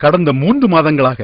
கடந்த மூன்று மாதங்களாக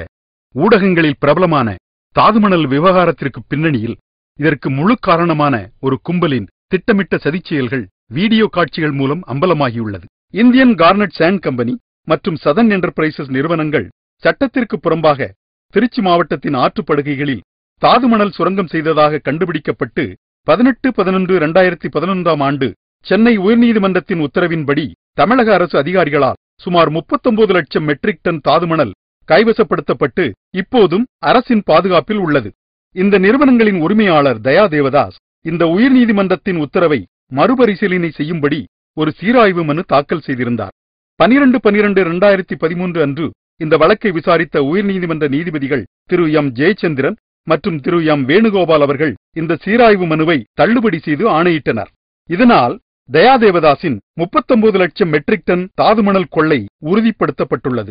ஊடகங்களில் பிரபலமான தாதுமணல் விவகாரத்திற்கு பின்னணியில் இதற்கு முழு காரணமான ஒரு கும்பலின் திட்டமிட்ட சதிச்செயல்கள் வீடியோ காட்சிகள் மூலம் அம்பலமாகியுள்ளது. இந்தியன் கார்னட் சேண்ட் கம்பெனி மற்றும் சதன் என்டர்பிரைசஸ் நிறுவனங்கள் சட்டத்திற்கு புறம்பாக திருச்சி மாவட்டத்தின் ஆற்றுப்படுகைகளில் தாதுமணல் சுரங்கம் செய்ததாக கண்டுபிடிக்கப்பட்டு பதினெட்டு பதினொன்று இரண்டாயிரத்தி பதினொன்றாம் ஆண்டு சென்னை உயர்நீதிமன்றத்தின் உத்தரவின்படி தமிழக அரசு அதிகாரிகளால் சுமார் 39 லட்சம் மெட்ரிக் டன் தாதுமணல் கைவசப்படுத்தப்பட்டு இப்போதும் அரசின் பாதுகாப்பில் உள்ளது. இந்த நிறுவனங்களின் உரிமையாளர் தயா தேவதாஸ் இந்த உயர்நீதிமன்றத்தின் உத்தரவை மறுபரிசீலனை செய்யும்படி ஒரு சீராய்வு மனு தாக்கல் செய்திருந்தார். பனிரெண்டு பனிரெண்டு இரண்டாயிரத்தி பதிமூன்று அன்று இந்த வழக்கை விசாரித்த உயர்நீதிமன்ற நீதிபதிகள் திரு எம். ஜெயச்சந்திரன் மற்றும் திரு எம். வேணுகோபால் அவர்கள் இந்த சீராய்வு மனுவை தள்ளுபடி செய்து ஆணையிட்டனர். இதனால் தயாதேவதாசின் 39 லட்சம் மெட்ரிக் டன் தாதுமணல் கொள்ளை உறுதிப்படுத்தப்பட்டுள்ளது.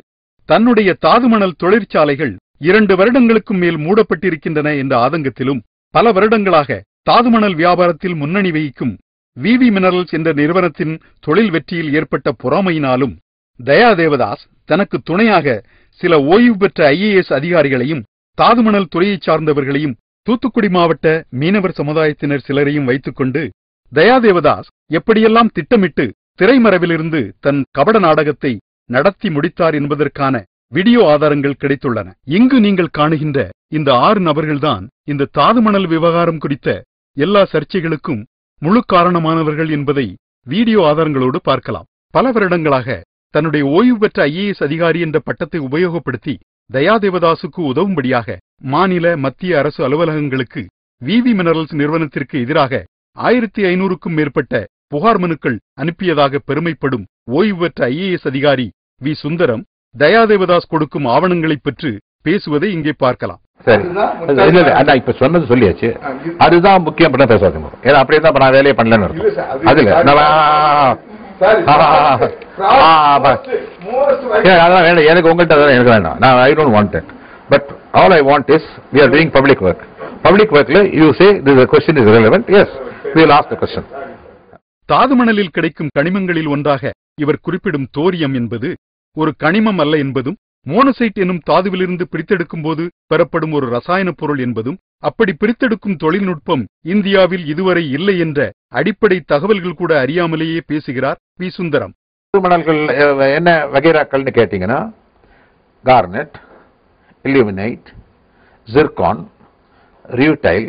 தன்னுடைய தாதுமணல் தொழிற்சாலைகள் இரண்டு வருடங்களுக்கும் மேல் மூடப்பட்டிருக்கின்றன என்ற ஆதங்கத்திலும் பல வருடங்களாக தாதுமணல் வியாபாரத்தில் முன்னணி வகிக்கும் விவி மினரல்ஸ் என்ற நிறுவனத்தின் தொழில் வெற்றியில் ஏற்பட்ட பொறாமையினாலும் தயாதேவதாஸ் தனக்கு துணையாக சில ஓய்வு பெற்ற ஐஏஎஸ் அதிகாரிகளையும் தாதுமணல் துறையைச் சார்ந்தவர்களையும் தூத்துக்குடி மாவட்ட மீனவர் சமுதாயத்தினர் சிலரையும் வைத்துக்கொண்டு தயாதேவதாஸ் எப்படியெல்லாம் திட்டமிட்டு திரைமறைவிலிருந்து தன் கபட நாடகத்தை நடத்தி முடித்தார் என்பதற்கான வீடியோ ஆதாரங்கள் கிடைத்துள்ளன. இங்கு நீங்கள் காணுகின்ற இந்த ஆறு நபர்கள்தான் இந்த தாதுமணல் விவகாரம் குறித்த எல்லா சர்ச்சைகளுக்கும் முழு காரணமானவர்கள் என்பதை வீடியோ ஆதாரங்களோடு பார்க்கலாம். பல வருடங்களாக தன்னுடைய ஓய்வு பெற்ற ஐஏஎஸ் அதிகாரி என்ற பட்டத்தை உபயோகப்படுத்தி தயாதேவதாசுக்கு உதவும்படியாக மாநில மத்திய அரசு அலுவலகங்களுக்கு விவி மினரல்ஸ் நிறுவனத்திற்கு எதிராக ஆயிரத்தி ஐநூறுக்கும் மேற்பட்ட புகார் மனுக்கள் அனுப்பியதாக பெருமைப்படும் ஓய்வு பெற்ற ஐஏஎஸ் அதிகாரி வி. சுந்தரம் தயாதேவதாஸ் கொடுக்கும் ஆவணங்களைப் பெற்று பேசுவதை இங்கே பார்க்கலாம். சரி. அதான் இப்ப சொன்னது சொல்லியாச்சு. அதுதான் முக்கியம் பண்ண ஏன்னா அப்படியே தான் நான் வேலையை பண்ணலன்னு இல்ல சார், அர்த்தம் அது- அதுல அதெல்லாம் வேண்டாம். எனக்கு உங்கள்கிட்ட அதெல்லாம் எனக்கு வேண்டாம். நான் I don't want but all I want is we are doing public work public ஒர்க்ல you say this question is relevant yes தாதுமணலில் கிடைக்கும் கனிமங்களில் ஒன்றாக இவர் குறிப்பிடும் தோரியம் என்பது ஒரு கனிமம் அல்ல என்பதும் மோனசைட் எனும் தாதுவிலிருந்து பிரித்தெடுக்கும் போது பெறப்படும் ஒரு ரசாயன பொருள் என்பதும் அப்படி பிரித்தெடுக்கும் தொழில்நுட்பம் இந்தியாவில் இதுவரை இல்லை என்ற அடிப்படை தகவல்கள் கூட அறியாமலேயே பேசுகிறார் வி சுந்தரம். மணல்கள் என்ன வகைராக்கள்னு கேட்டீங்கன்னா garnet illuminate zircon rutile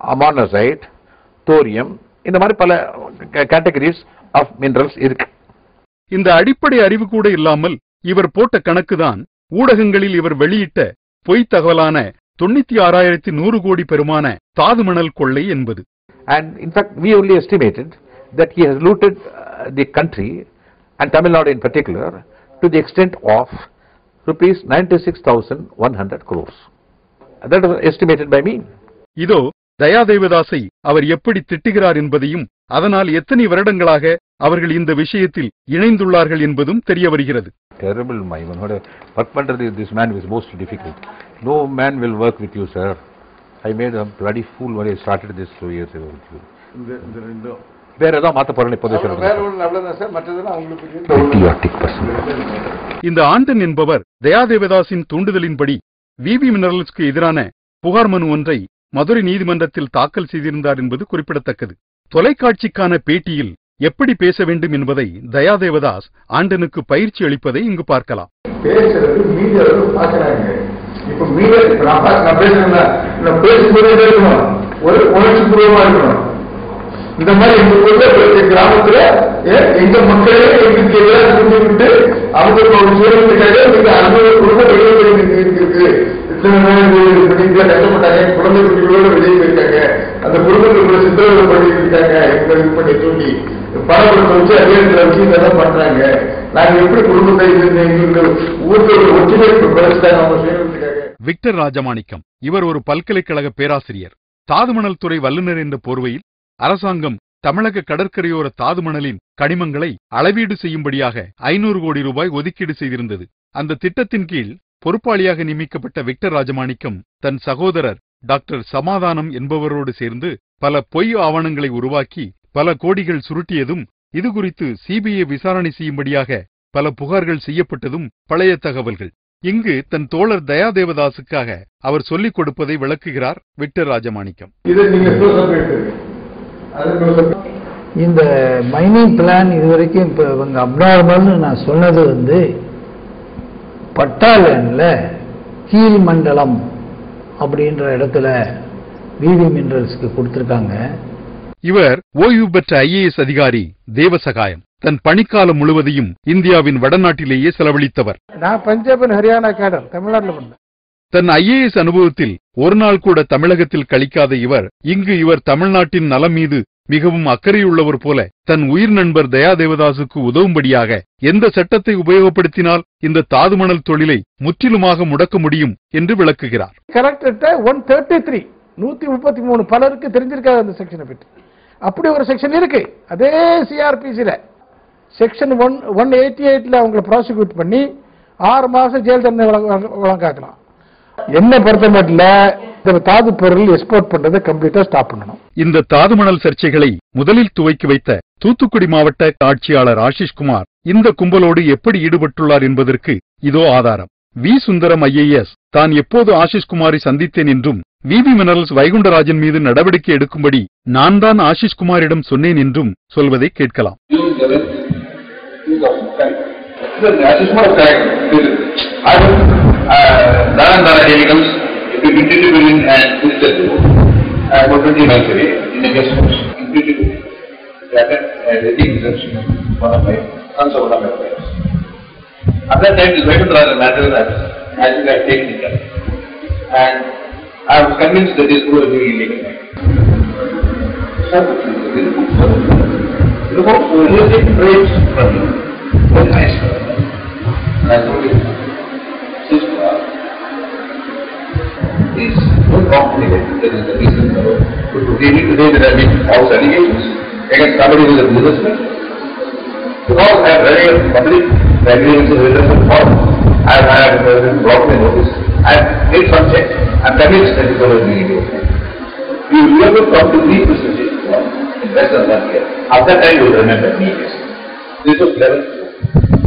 monazite thorium இந்த மாதிரி பல கேட்டகரிஸ் ஆஃப் மினரல்ஸ் இருக்கு இந்த அடிப்படை அறிவு கூட இல்லாமல் இவர் போட்ட கணக்குதான் ஊடகங்களில் இவர் வெளியிட்ட பொய்த் தகவலான தொண்ணூத்தி ஆறாயிரத்தி நூறு கோடி பெருமான தாதுமணல் கொள்ளை என்பது And in fact, we only estimated that he has looted uh, the country, and Tamil Nadu in particular, to the extent of rupees 96,100 crores. And That was estimated by me. இதோ தயாதேவதாசை அவர் எப்படி திட்டுகிறார் என்பதையும் அதனால் எத்தனை வருடங்களாக அவர்கள் இந்த விஷயத்தில் இணைந்துள்ளார்கள் என்பதும் தெரிய வருகிறது Terrible, my one. Work பண்றது this man is most difficult. No man will work with you, sir. I made a bloody fool when I started this two years ago with you. இந்த இந்த ரெண்டும் வேற ஏதாவது மாத்த போறேன் இப்போதே. இந்த ஆண்டன் என்பவர் தயாதேவதாசின் தூண்டுதலின்படி விவி மினரல்ஸ்க்கு எதிரான புகார் மனு ஒன்றை மதுரை நீதிமன்றத்தில் தாக்கல் செய்திருந்தார் என்பது குறிப்பிடத்தக்கது. தொலைக்காட்சிக்கான பேட்டியில் எப்படி பேச வேண்டும் என்பதை தயாதேவதாஸ் ஆண்டனுக்கு பயிற்சி அளிப்பதை இங்கு பார்க்கலாம். பேசுறது இப்ப மீடியா இப்ப நான் நான் நான் பேசும்போதே இருக்கணும் ஒரு உணர்ச்சி பூர்வமா இருக்கணும். இந்த மாதிரி எங்க ஊர்ல கிராமத்துல எங்க மக்களே எங்களுக்கு எல்லாம் சொல்லி அவங்க ஒரு சூழலுக்காக நீங்க அறுபது வெளியே இருக்கு. கஷ்டப்பட்டாங்க குழந்தை குட்டிகளோட வெளியே போயிருக்காங்க அந்த குடும்பத்துக்குள்ள சித்திரவதை பண்ணிட்டு இருக்காங்க. இது பண்ணி வச்சு வச்சு இதெல்லாம் பண்றாங்க. நாங்க எப்படி குடும்பத்தை எங்களுக்கு ஊருக்கு ஒற்றுமை பிரச்சனை செய்யறதுக்காக விக்டர் ராஜமாணிக்கம். இவர் ஒரு பல்கலைக்கழக பேராசிரியர். தாதுமணல் துறை வல்லுநர் என்ற போர்வையில் அரசாங்கம் தமிழக கடற்கரையோர தாதுமணலின் கனிமங்களை அளவீடு செய்யும்படியாக ஐநூறு கோடி ரூபாய் ஒதுக்கீடு செய்திருந்தது. அந்த திட்டத்தின் கீழ் பொறுப்பாளியாக நியமிக்கப்பட்ட விக்டர் ராஜமாணிக்கம் தன் சகோதரர் டாக்டர் சமாதானம் என்பவரோடு சேர்ந்து பல பொய் ஆவணங்களை உருவாக்கி பல கோடிகள் சுருட்டியதும் இது குறித்து சிபிஐ விசாரணை செய்யும்படியாக பல புகார்கள் செய்யப்பட்டதும் பழைய தகவல்கள். இங்கு தன் தோழர் தயாதேவதாசுக்காக அவர் சொல்லிக் கொடுப்பதை விளக்குகிறார் விக்டர் ராஜமாணிக்கம். இந்த மைனிங் பிளான் இதுவரைக்கும் இப்போ இவங்க அப்நார்மல்னு நான் சொன்னது வந்து பட்டாளன்ல கீழ் மண்டலம் அப்படின்ற இடத்துல விவி மினரல்ஸ்க்கு கொடுத்துருக்காங்க. இவர் ஓய்வு பெற்ற ஐஏஎஸ் அதிகாரி தேவசகாயம். தன் பணிக்காலம் முழுவதையும் இந்தியாவின் வடநாட்டிலேயே செலவழித்தவர். நான் பஞ்சாப் அண்ட் ஹரியானா கேடர் தமிழ்நாட்டில் தன் ஐஏஎஸ் அனுபவத்தில் ஒரு நாள் கூட தமிழகத்தில் கழிக்காத இவர் இங்கு இவர் தமிழ்நாட்டின் நலம் மீது மிகவும் அக்கறையுள்ளவர் போல தன் உயிர் நண்பர் தயாதேவதாசுக்கு உதவும்படியாக எந்த சட்டத்தை உபயோகப்படுத்தினால் இந்த தாதுமணல் தொழிலை முற்றிலுமாக முடக்க முடியும் என்று விளக்குகிறார். கரெக்டா ஒன் தேர்ட்டி த்ரீ நூத்தி முப்பத்தி மூணு பலருக்கு தெரிஞ்சிருக்காது அந்த செக்ஷனை பற்றி. அப்படி ஒரு செக்ஷன் இருக்கு. அதே சிஆர்பிசியில் செக்ஷன் ஒன் ஒன் எயிட்டி எயிட்ல அவங்களை ப்ராசிக்யூட் பண்ணி ஆறு மாசம் ஜெயில் தண்டனை வழங்க- வழங்காக்கலாம். என்ன பொறுத்த மட்டும் இந்த தாது பொருள் எக்ஸ்போர்ட் பண்றதை கம்ப்ளீட்டா ஸ்டாப் பண்ணணும் இந்த தாதுமணல் சர்ச்சைகளை முதலில் துவக்கி வைத்த தூத்துக்குடி மாவட்ட ஆட்சியாளர் ஆஷிஷ்குமார் இந்த கும்பலோடு எப்படி ஈடுபட்டுள்ளார் என்பதற்கு இதோ ஆதாரம் வி சுந்தரம் ஐஏஎஸ் தான் எப்போது ஆஷிஷ்குமாரை சந்தித்தேன் என்றும் விவி மினரல்ஸ் வைகுண்டராஜன் மீது நடவடிக்கை எடுக்கும்படி நான் தான் ஆஷிஷ்குமாரிடம் சொன்னேன் என்றும் சொல்வதை கேட்கலாம் I daanaka daanaka becomes intuitive in and visible uh, what will be mentally in a sense intuitive one of my sons of one of my friends. At that time, his wife was a matter that has been taken it and I was convinced that this was really illegal. Because when you from him, when I I told you. Is no complicated, that is the reason for it. But we need to that there have been false allegations against somebody who is a businessman. Because I have very public agreements with the form, I have had a block my notice, I have made some checks, I am convinced that it was illegal. We will never come to three percentage in less than one year. At that time you will remember me. This was eleven,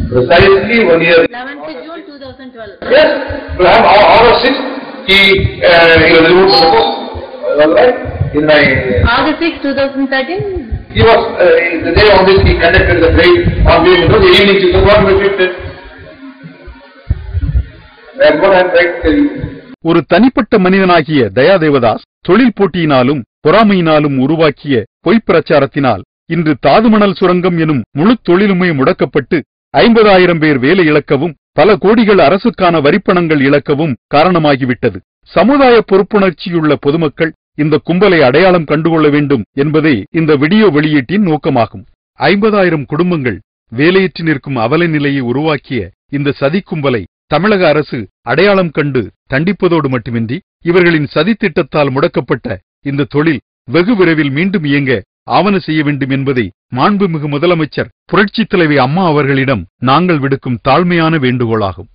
precisely one year. 11th June 2012. Yes, to have all, all of six, he, uh, he was removed from the post. Was right? In my, August 6, 2013, he was, uh, the day on which he conducted the trade on the, you know, the evening, he was not restricted. That's what I'm trying to tell you. ஒரு தனிப்பட்ட மனிதனாகிய தயாதேவதாஸ் தொழில் போட்டியினாலும் பொறாமையினாலும் உருவாக்கிய பொய்ப் பிரச்சாரத்தினால் இன்று தாதுமணல் சுரங்கம் எனும் முழு தொழிலுமே முடக்கப்பட்டு ஐம்பதாயிரம் பேர் வேலை இழக்கவும் பல கோடிகள் அரசுக்கான வரிப்பணங்கள் இழக்கவும் காரணமாகிவிட்டது. சமுதாய பொறுப்புணர்ச்சியுள்ள பொதுமக்கள் இந்த கும்பலை அடையாளம் கண்டுகொள்ள வேண்டும் என்பதே இந்த வீடியோ வெளியீட்டின் நோக்கமாகும். ஐம்பதாயிரம் குடும்பங்கள் வேலையற்று நிற்கும் அவல நிலையை உருவாக்கிய இந்த சதி கும்பலை தமிழக அரசு அடையாளம் கண்டு தண்டிப்பதோடு மட்டுமின்றி இவர்களின் சதித்திட்டத்தால் முடக்கப்பட்ட இந்த தொழில் வெகு விரைவில் மீண்டும் இயங்க ஆவண செய்ய வேண்டும் என்பதை மாண்புமிகு முதலமைச்சர் புரட்சித் தலைவி அம்மா அவர்களிடம் நாங்கள் விடுக்கும் தாழ்மையான வேண்டுகோளாகும்.